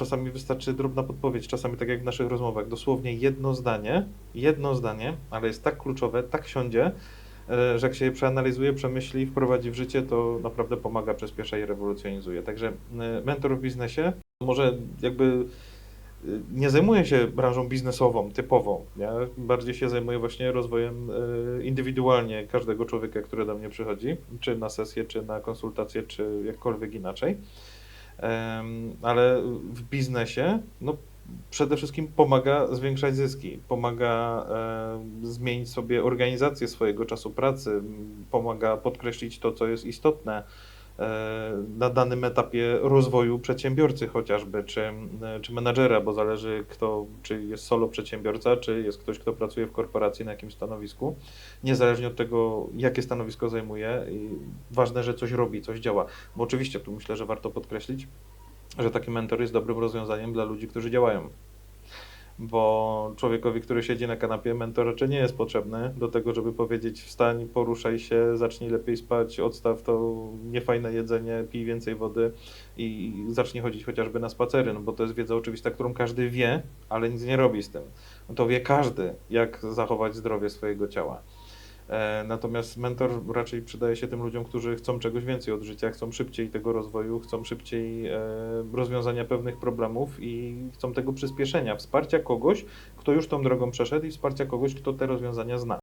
czasami wystarczy drobna podpowiedź, czasami tak jak w naszych rozmowach, dosłownie jedno zdanie, jedno zdanie, ale jest tak kluczowe, tak siądzie, e, że jak się je przeanalizuje, przemyśli, wprowadzi w życie, to naprawdę pomaga, przyspiesza i rewolucjonizuje. Także e, mentor w biznesie może jakby y, nie zajmuje się branżą biznesową, typową. Ja bardziej się zajmuję właśnie rozwojem indywidualnie każdego człowieka, który do mnie przychodzi, czy na sesję, czy na konsultację, czy jakkolwiek inaczej. Ale w biznesie, no przede wszystkim pomaga zwiększać zyski, pomaga zmienić sobie organizację swojego czasu pracy, pomaga podkreślić to, co jest istotne na danym etapie rozwoju przedsiębiorcy chociażby, czy, e, czy menadżera, bo zależy kto, czy jest solo przedsiębiorca, czy jest ktoś, kto pracuje w korporacji na jakimś stanowisku. Niezależnie od tego, jakie stanowisko zajmuje, ważne, że coś robi, coś działa. Bo oczywiście tu myślę, że warto podkreślić, że taki mentor jest dobrym rozwiązaniem dla ludzi, którzy działają. Bo człowiekowi, który siedzi na kanapie, mentor raczej nie jest potrzebny do tego, żeby powiedzieć wstań, poruszaj się, zacznij lepiej spać, odstaw to niefajne jedzenie, pij więcej wody i zacznij chodzić chociażby na spacery, no bo to jest wiedza oczywista, którą każdy wie, ale nic nie robi z tym. To wie każdy, jak zachować zdrowie swojego ciała. E, Natomiast mentor raczej przydaje się tym ludziom, którzy chcą czegoś więcej od życia, chcą szybciej tego rozwoju, chcą szybciej e, rozwiązania pewnych problemów i chcą tego przyspieszenia, wsparcia kogoś, kto już tą drogą przeszedł i wsparcia kogoś, kto te rozwiązania zna.